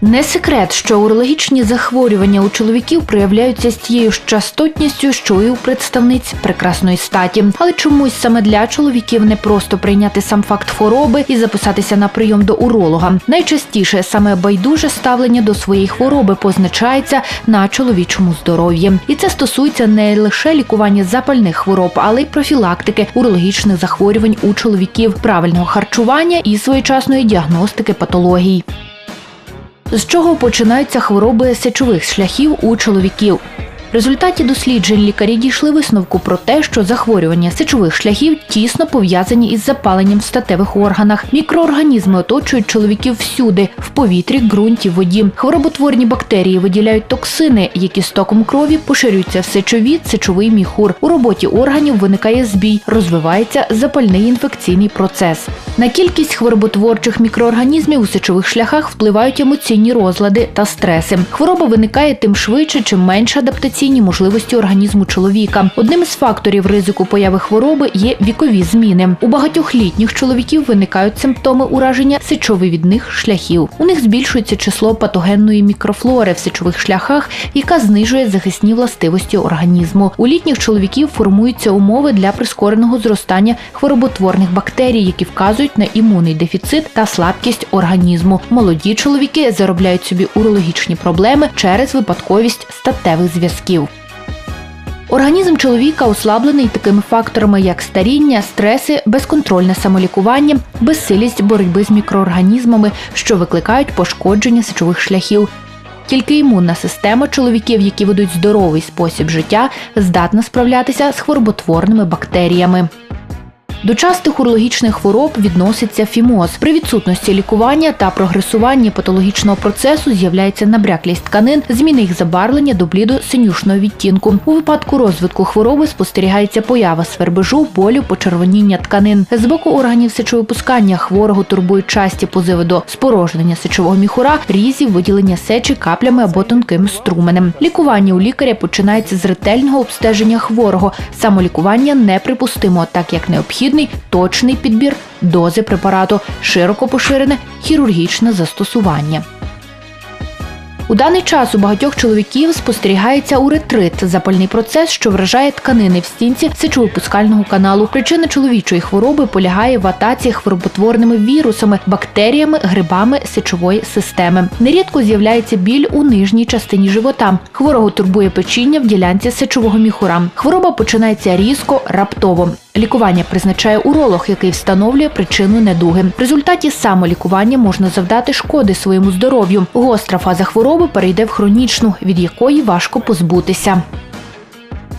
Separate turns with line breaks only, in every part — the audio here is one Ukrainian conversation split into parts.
Не секрет, що урологічні захворювання у чоловіків проявляються з тією ж частотністю, що і у представниць прекрасної статі. Але чомусь саме для чоловіків не просто прийняти сам факт хвороби і записатися на прийом до уролога. Найчастіше саме байдуже ставлення до своєї хвороби позначається на чоловічому здоров'ї, і це стосується не лише лікування запальних хвороб, але й профілактики урологічних захворювань у чоловіків, правильного харчування і своєчасної діагностики патологій. З чого починаються хвороби сечових шляхів у чоловіків? В результаті досліджень лікарі дійшли висновку про те, що захворювання сечових шляхів тісно пов'язані із запаленням в статевих органах. Мікроорганізми оточують чоловіків всюди в повітрі, ґрунті, воді. Хвороботворні бактерії виділяють токсини, які стоком крові поширюються в сечові, сечовий міхур. У роботі органів виникає збій, розвивається запальний інфекційний процес. На кількість хвороботворчих мікроорганізмів у сечових шляхах впливають емоційні розлади та стреси. Хвороба виникає тим швидше, чим менше адаптаційні можливості організму чоловіка. Одним з факторів ризику появи хвороби є вікові зміни. У багатьох літніх чоловіків виникають симптоми ураження сечовивідних шляхів. У них збільшується число патогенної мікрофлори в сечових шляхах, яка знижує захисні властивості організму. У літніх чоловіків формуються умови для прискореного зростання хвороботворних бактерій, які вказують на імунний дефіцит та слабкість організму. Молоді чоловіки заробляють собі урологічні проблеми через випадковість статевих зв'язків. Організм чоловіка ослаблений такими факторами, як старіння, стреси, безконтрольне самолікування, безсилість боротьби з мікроорганізмами, що викликають пошкодження сечових шляхів. Тільки імунна система чоловіків, які ведуть здоровий спосіб життя, здатна справлятися з хвороботворними бактеріями. До частих урологічних хвороб відноситься фімоз. При відсутності лікування та прогресуванні патологічного процесу з'являється набряклість тканин, зміни їх забарвлення до блідо-синюшного відтінку. У випадку розвитку хвороби спостерігається поява свербежу, болю, почервоніння тканин. З боку органів сечовипускання хворого турбують часті позиви до спорожнення сечового міхура, різів, виділення сечі каплями або тонким струменем. Лікування у лікаря починається з ретельного обстеження хворого. Самолікування неприпустимо, так як необхідний точний підбір дози препарату, широко поширене хірургічне застосування. У даний час у багатьох чоловіків спостерігається уретрит – запальний процес, що вражає тканини в стінці сечовипускального каналу. Причина чоловічої хвороби полягає в атаці хвороботворними вірусами, бактеріями, грибами сечової системи. Нерідко з'являється біль у нижній частині живота. Хворого турбує печіння в ділянці сечового міхура. Хвороба починається різко, раптово. Лікування призначає уролог, який встановлює причину недуги. В результаті самолікування можна завдати шкоди своєму здоров'ю. Гостра фаза хвороби перейде в хронічну, від якої важко позбутися.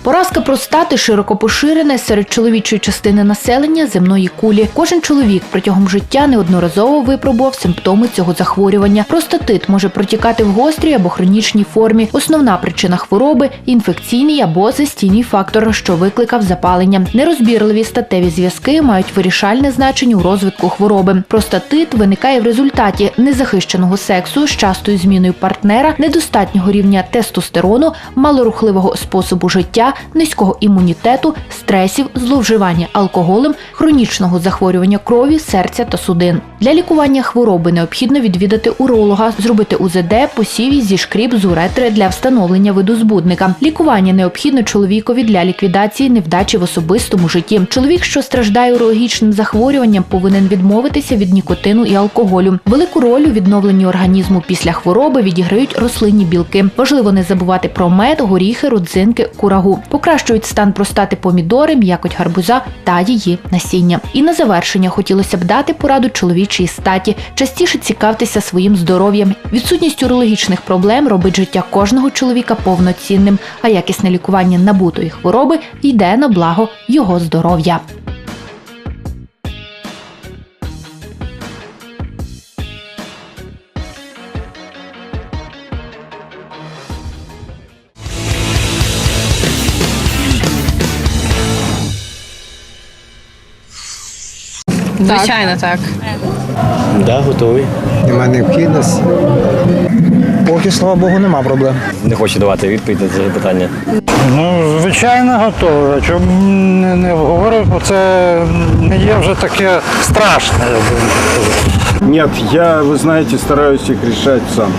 Поразка простати широко поширена серед чоловічої частини населення земної кулі. Кожен чоловік протягом життя неодноразово випробував симптоми цього захворювання. Простатит може протікати в гострій або хронічній формі. Основна причина хвороби інфекційний або застійний фактор, що викликав запалення. Нерозбірливі статеві зв'язки мають вирішальне значення у розвитку хвороби. Простатит виникає в результаті незахищеного сексу з частою зміною партнера, недостатнього рівня тестостерону, малорухливого способу життя низького імунітету, стресів, зловживання алкоголем, хронічного захворювання крові, серця та судин. Для лікування хвороби необхідно відвідати уролога, зробити УЗД, посів зі шкріп з уретри для встановлення виду збудника. Лікування необхідно чоловікові для ліквідації невдачі в особистому житті. Чоловік, що страждає урологічним захворюванням, повинен відмовитися від нікотину і алкоголю. Велику роль у відновленні організму після хвороби відіграють рослинні білки. Важливо не забувати про мед, горіхи, родзинки, курагу. Покращують стан простати помідори, м'якоть гарбуза та її насіння. І на завершення хотілося б дати пораду чоловічій статі. Частіше цікавтеся своїм здоров'ям. Відсутність урологічних проблем робить життя кожного чоловіка повноцінним, а якісне лікування набутої хвороби йде на благо його здоров'я.
Звичайно, так.
Да, готовий.
Нема необхідності.
Поки, слава Богу, нема проблем.
Не хочу давати відповідь на це питання.
Ну, звичайно, готовий. Чому не, не говорив, бо це не є вже таке страшне.
Нет, я, вы знаете, стараюсь их решать сам.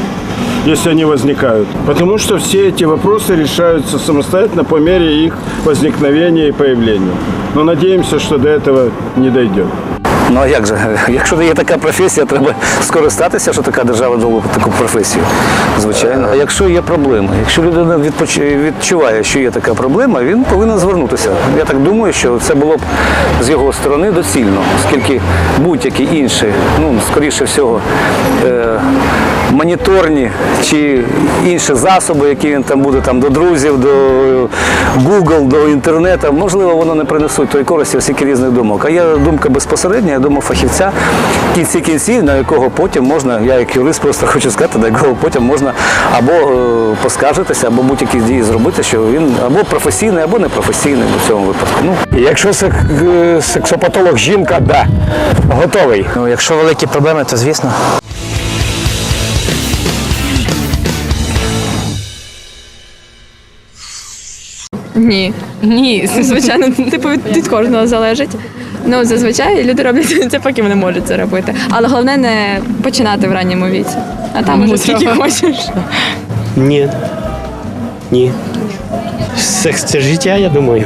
если они возникают. Потому что все эти вопросы решаются самостоятельно по мере их возникновения и появления. Но надеемся, что до этого не дойдет.
Ну а як же? Якщо є така професія, треба скористатися, що така держава дала таку професію. Звичайно. А якщо є проблема, якщо людина відчуває, що є така проблема, він повинен звернутися. Я так думаю, що це було б з його сторони доцільно, оскільки будь-які інші, ну скоріше всього, е- моніторні чи інші засоби, які він там буде там до друзів, до Google, до інтернету, можливо, воно не принесуть тої користі, скільки різних думок. А є думка безпосередня, думаю, фахівця в кінці кінців, на якого потім можна, я як юрист просто хочу сказати, на якого потім можна або е, поскаржитися, або будь-які дії зробити, що він або професійний, або непрофесійний в цьому випадку. Ну,
Якщо сек- е, сексопатолог жінка, да, готовий.
Ну, якщо великі проблеми, то звісно.
Ні. Ні, звичайно, типу від, від кожного залежить. Ну, зазвичай люди роблять це, поки вони можуть це робити. Але головне не починати в ранньому віці. А там уже скільки хочеш.
Ні. Ні. Секс це життя, я думаю.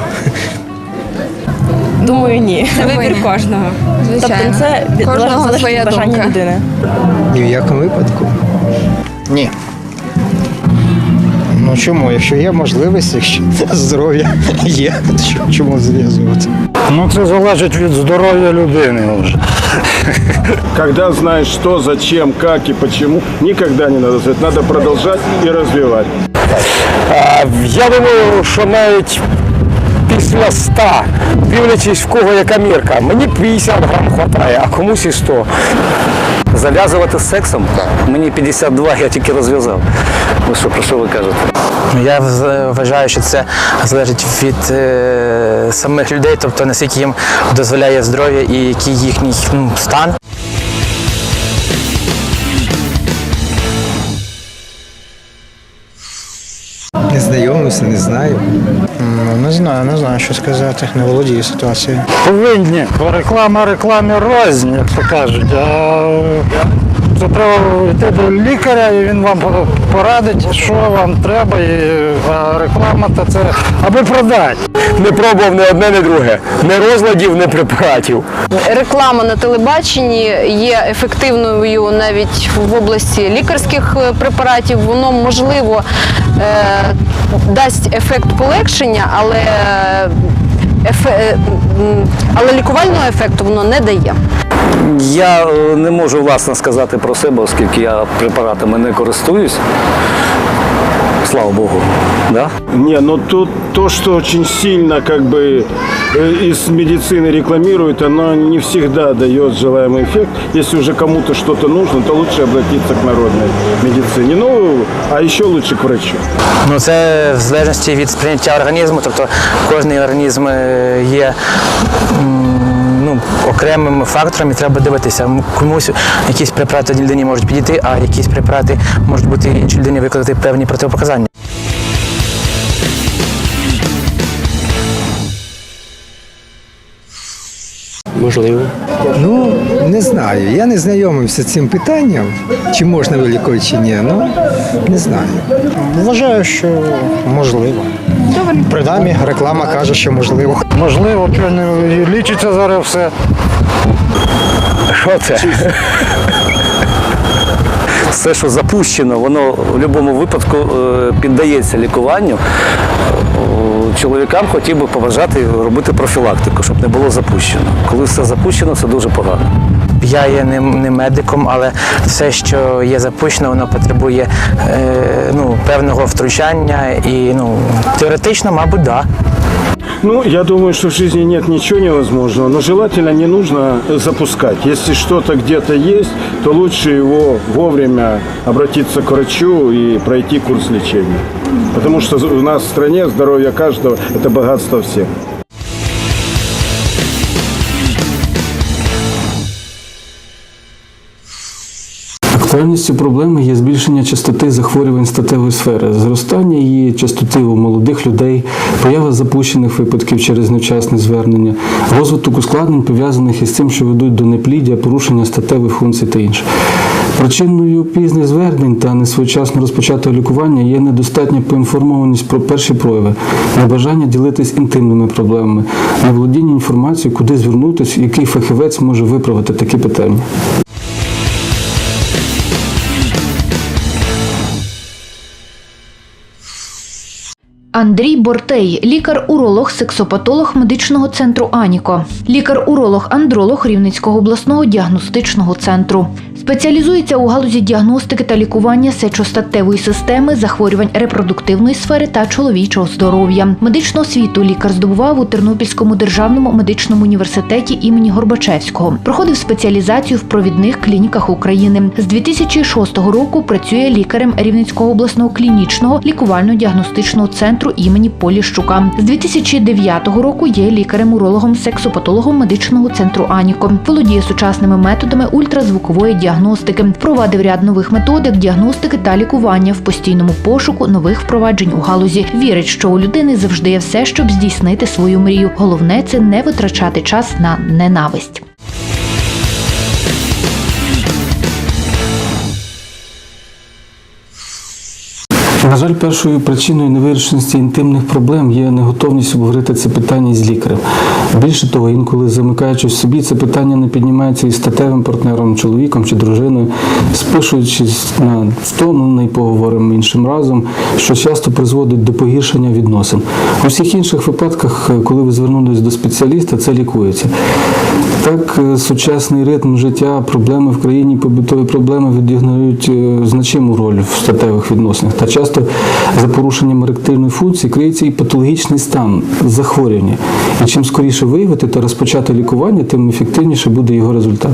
Думаю, ні. Це вибір кожного. Тобто це від- залежить від бажання людини.
Ні в якому випадку.
Ні. Ну чому? Якщо є можливість, якщо здоров'я є, то чому зв'язувати? Ну це залежить від здоров'я людини вже.
Когда знаешь что, зачем, как и почему, никогда не надо знать. Надо продолжать и развивать.
Я думаю, що навіть після 100, дивлячись в кого яка мірка, мені 50 грам вистачає, а комусь і 100.
Зав'язувати з сексом, мені 52, я тільки розв'язав. Ну що, про що ви кажете?
Я вважаю, що це залежить від е, самих людей, тобто наскільки їм дозволяє здоров'я і який їхній ну, стан.
Не не знаю.
Не знаю, не знаю, що сказати. Не володію ситуацією. Повинні. Реклама рекламі розні, як то кажуть. А це треба йти до лікаря, і він вам порадить, що вам треба. І, а реклама то це аби продати.
Не пробував не одне, не друге. Не розладів, не препаратів.
Реклама на телебаченні є ефективною навіть в області лікарських е, препаратів. Воно можливо е, дасть ефект полегшення, але, ефе, е, але лікувального ефекту воно не дає.
Я е, не можу власне сказати про себе, оскільки я препаратами не користуюсь. Слава Богу. Да?
Не, но тут то, что очень сильно как бы э, из медицины рекламируют, оно не всегда дает желаемый эффект. Если уже кому-то что-то нужно, то лучше обратиться к народной медицине. Ну, а еще лучше к врачу.
Ну, це в залежності від сприйняття організму, тобто кожний організм е, є. м, Ну, окремим фактором і треба дивитися. Комусь якісь препарати одній людині можуть підійти, а якісь препарати можуть бути іншій людині викликати певні протипоказання.
Можливо.
Ну, не знаю. Я не знайомився з цим питанням, чи можна вилікувати, чи ні. Ну, не знаю.
Вважаю, що можливо.
Принаймні, реклама каже, що можливо.
Можливо, лічиться зараз все.
Що це?
Все, що запущено, воно в будь-якому випадку е, піддається лікуванню. Чоловікам хотів би побажати робити профілактику, щоб не було запущено. Коли все запущено, це дуже погано.
Я є не, не медиком, але все, що є запущено, воно потребує е, ну, певного втручання і ну, теоретично, мабуть. Да.
Ну, я думаю, что в жизни нет ничего невозможного, но желательно не нужно запускать. Если что-то где-то есть, то лучше его вовремя обратиться к врачу и пройти курс лечения. Потому что у нас в стране здоровье каждого – это богатство всех.
Актуальністю проблеми є збільшення частоти захворювань статевої сфери, зростання її частоти у молодих людей, поява запущених випадків через невчасне звернення, розвиток ускладнень пов'язаних із тим, що ведуть до непліддя, порушення статевих функцій та інше. Причиною пізніх звернень та несвоєчасно розпочатого лікування є недостатня поінформованість про перші прояви, небажання ділитись інтимними проблемами, неволодіння інформацією, куди звернутися, який фахівець може виправити такі питання.
Андрій Бортей, лікар-уролог, сексопатолог медичного центру Аніко, лікар-уролог-андролог Рівненського обласного діагностичного центру. Спеціалізується у галузі діагностики та лікування сечостатевої системи, захворювань репродуктивної сфери та чоловічого здоров'я. Медичну освіту лікар здобував у Тернопільському державному медичному університеті імені Горбачевського. Проходив спеціалізацію в провідних клініках України. З 2006 року працює лікарем Рівненського обласного клінічного лікувально-діагностичного центру імені Поліщука. З 2009 року є лікарем-урологом сексопатологом медичного центру Аніко. Володіє сучасними методами ультразвукової діагностики. Впровадив ряд нових методик діагностики та лікування в постійному пошуку нових впроваджень у галузі. Вірить, що у людини завжди є все, щоб здійснити свою мрію. Головне це не витрачати час на ненависть.
На жаль, першою причиною невирішеності інтимних проблем є неготовність обговорити це питання з лікарем. Більше того, інколи замикаючи в собі, це питання не піднімається із статевим партнером, чоловіком чи дружиною, спишуючись на втомлений, поговоримо іншим разом, що часто призводить до погіршення відносин. У всіх інших випадках, коли ви звернулись до спеціаліста, це лікується. Так, е, сучасний ритм життя, проблеми в країні, побутові проблеми відіграють е, значиму роль в статевих відносинах. Та часто за порушенням еректильної функції криється і патологічний стан захворювання. І чим скоріше виявити та розпочати лікування, тим ефективніше буде його результат.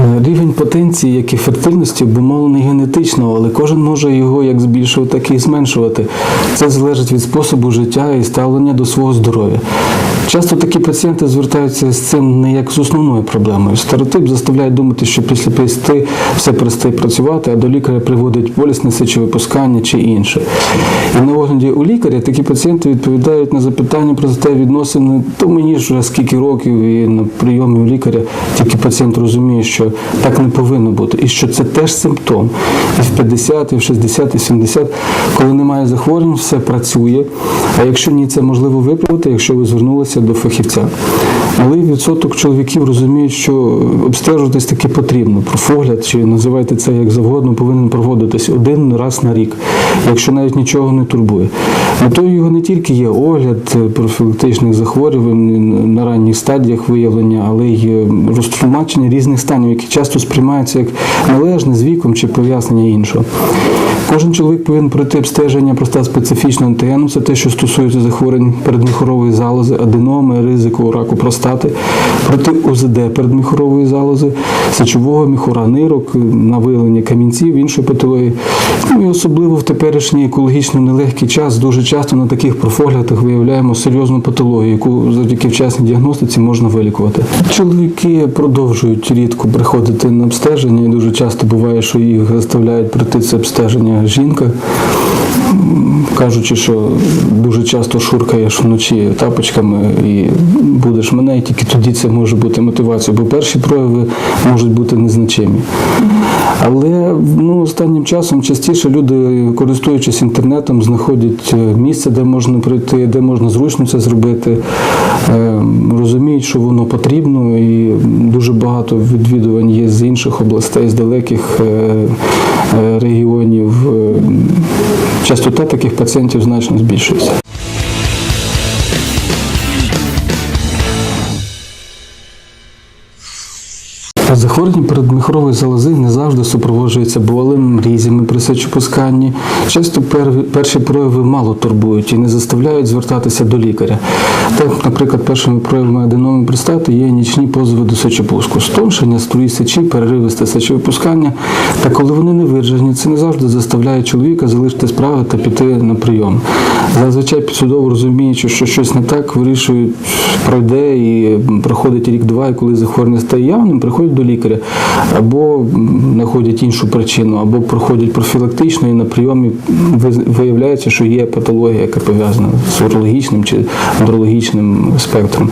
Е, Рівень потенції, як і фертильності, обумовлений генетично, але кожен може його як збільшувати, так і зменшувати. Це залежить від способу життя і ставлення до свого здоров'я. Часто такі пацієнти звертаються з цим не як з основною проблемою. Стереотип заставляє думати, що після 50 все перестає працювати, а до лікаря приводить болісне сечовипускання чи інше. І на огляді у лікаря такі пацієнти відповідають на запитання про те відносини, то мені ж вже скільки років і на прийомі у лікаря тільки пацієнт розуміє, що так не повинно бути, і що це теж симптом. І в 50, і в 60, і в 70, коли немає захворювань, все працює. А якщо ні, це можливо виправити, якщо ви звернулися до фахівця. Малий відсоток чоловіків розуміють, що обстежуватись таки потрібно. Профогляд, чи називайте це як завгодно, повинен проводитись один раз на рік, якщо навіть нічого не турбує. Метою його не тільки є огляд профілактичних захворювань на ранніх стадіях виявлення, але й розтлумачення різних станів, які часто сприймаються як належне з віком чи пояснення іншого. Кожен чоловік повинен пройти обстеження проста специфічного антигену, це те, що стосується захворювань передміхорової залози, аденоми, ризику раку простати, пройти УЗД передміхорової залози, сечового міхура нирок на виявлення камінців, іншої патології. Ну і особливо в теперішній екологічно нелегкий час дуже часто на таких профоглядах виявляємо серйозну патологію, яку завдяки вчасній діагностиці можна вилікувати. Чоловіки продовжують рідко приходити на обстеження, і дуже часто буває, що їх заставляють пройти це обстеження жінка. Кажучи, що дуже часто шуркаєш вночі тапочками і будеш мене, і тільки тоді це може бути мотивацією, бо перші прояви можуть бути незначимі. Але ну, останнім часом частіше люди, користуючись інтернетом, знаходять е, місце, де можна прийти, де можна зручно це зробити, е, розуміють, що воно потрібно, і дуже багато відвідувань є з інших областей, з далеких е, е, регіонів. Е, Частота таких пацієнтів значно збільшується. Захворювання передміхорової залози не завжди супроводжується болем, різями при сечопусканні. Часто перші прояви мало турбують і не заставляють звертатися до лікаря. Так, наприклад, першими проявами аденоми простати є нічні позови до сечопуску, стоншення, струї сечі, переривисте сечовипускання. Та коли вони не видержані, це не завжди заставляє чоловіка залишити справи та піти на прийом. Зазвичай підсудово розуміючи, що щось не так, вирішують, пройде і проходить рік-два, і коли захворювання стає явним, приходять до лікаря або знаходять іншу причину, або проходять профілактично і на прийомі ви- виявляється, що є патологія, яка пов'язана з урологічним чи андрологічним спектром.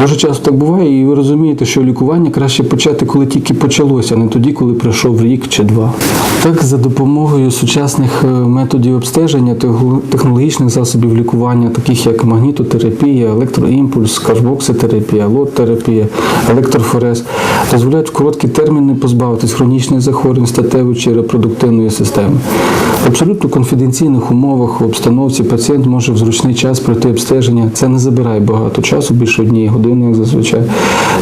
Дуже часто так буває, і ви розумієте, що лікування краще почати, коли тільки почалося, а не тоді, коли пройшов рік чи два. Так, за допомогою сучасних е, методів обстеження, технологічних засобів лікування, таких як магнітотерапія, електроімпульс, карбокситерапія, лот-терапія, електрофорез, дозволяють в короткі терміни позбавитись хронічних захворювань статевої чи репродуктивної системи. В абсолютно конфіденційних умовах в обстановці пацієнт може в зручний час пройти обстеження. Це не забирає багато часу, більше однієї години, як зазвичай,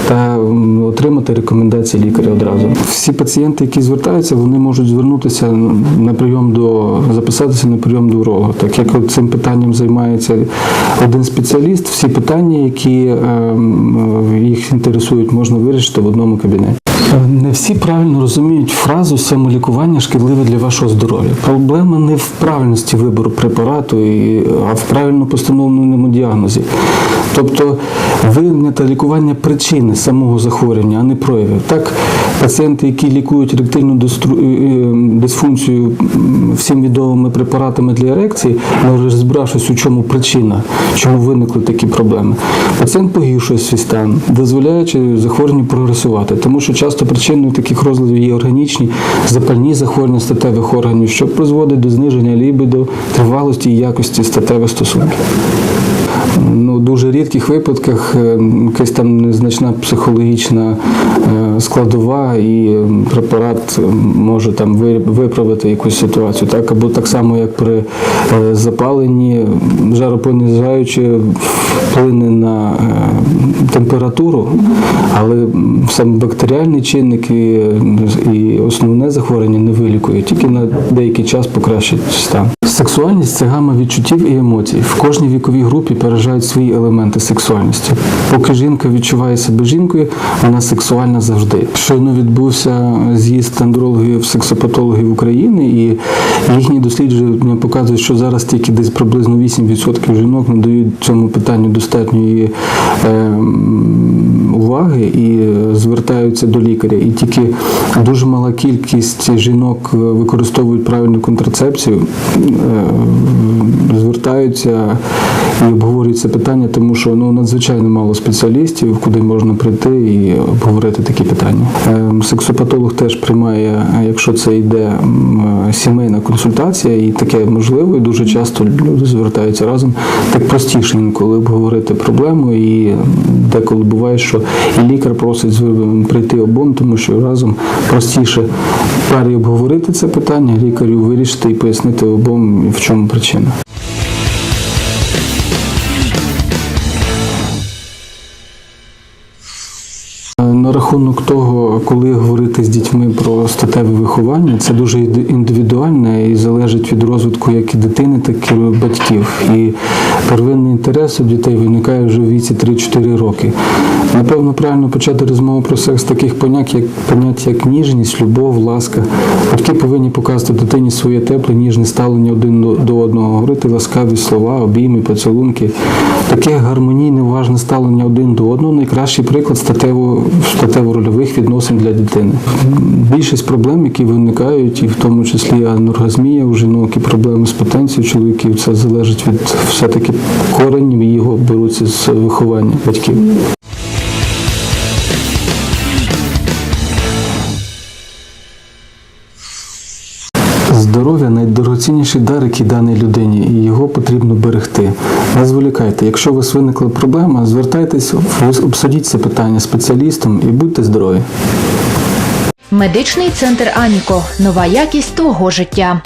та отримати рекомендації лікаря одразу. Всі пацієнти, які звертаються, вони можуть звернутися на прийом до записатися на прийом до уролога. Так як цим питанням займається один спеціаліст, всі питання, які ем, їх інтересують, можна вирішити в одному кабінеті. Не всі правильно розуміють фразу самолікування шкідливе для вашого здоров'я. Проблема не в правильності вибору препарату, а в правильно постановленому діагнозі. Тобто виявлення та лікування причини самого захворювання, а не проявів. Так, пацієнти, які лікують еректильну е, е, дисфункцію всім відомими препаратами для ерекції, але розібравшись, у чому причина, чому виникли такі проблеми, пацієнт погіршує свій стан, дозволяючи захворюванню прогресувати, тому що часто причиною таких розладів є органічні запальні захворювання статевих органів, що призводить до зниження лібіду, тривалості і якості статевих стосунків. Ну, дуже рідких випадках е, якась там незначна психологічна е, складова, і препарат е, може там виправити якусь ситуацію. Так? Або так само, як при запаленні, жаропонижаючи вплине на температуру, але саме бактеріальний чинник і, основне захворювання не вилікує, тільки на деякий час покращить стан. Сексуальність це гама відчуттів і емоцій. В кожній віковій групі переважають свої елементи сексуальності. Поки жінка відчуває себе жінкою, вона сексуальна завжди. Щойно відбувся з'їзд андрологів сексопатологів України, і їхні дослідження показують, що зараз тільки десь приблизно 8% жінок надають цьому питанню достатньої е, уваги і е, звертаються до лікаря. І тільки дуже мала кількість жінок е, використовують правильну контрацепцію, е, звертаються і обговорюють це питання, тому що ну надзвичайно мало спеціалістів, куди можна прийти і обговорити такі питання. Е, Сексопатолог теж приймає, якщо це йде сімейна консультація, і таке можливо, і дуже часто люди звертаються разом. Так простіше інколи обговорити проблему, і деколи буває, що і лікар просить прийти обом, тому що разом простіше парі обговорити це питання, лікарю вирішити і пояснити обом, в чому причина. На рахунок того, коли говорити з дітьми про статеве виховання, це дуже індивідуальне і залежить від розвитку як і дитини, так і батьків. І первинний інтерес у дітей виникає вже в віці 3-4 роки. Напевно, правильно почати розмову про секс таких понять, як понять як ніжність, любов, ласка. Батьки повинні показати дитині своє тепле, ніжне ставлення один до- одного, говорити ласкаві слова, обійми, поцілунки. Таке гармонійне, уважне ставлення один до одного найкращий приклад статево статево-рольових відносин для дитини. Більшість проблем, які виникають, і в тому числі аноргазмія у жінок і проблеми з потенцією чоловіків, це залежить від все-таки коренів його беруться з виховання батьків. Здоров'я найдорогоцінніший дар, який даний людині, і його потрібно берегти. Не зволікайте. Якщо у вас виникла проблема, звертайтесь, обсудіть це питання спеціалістом і будьте здорові.
Медичний центр Аміко. Нова якість твого життя.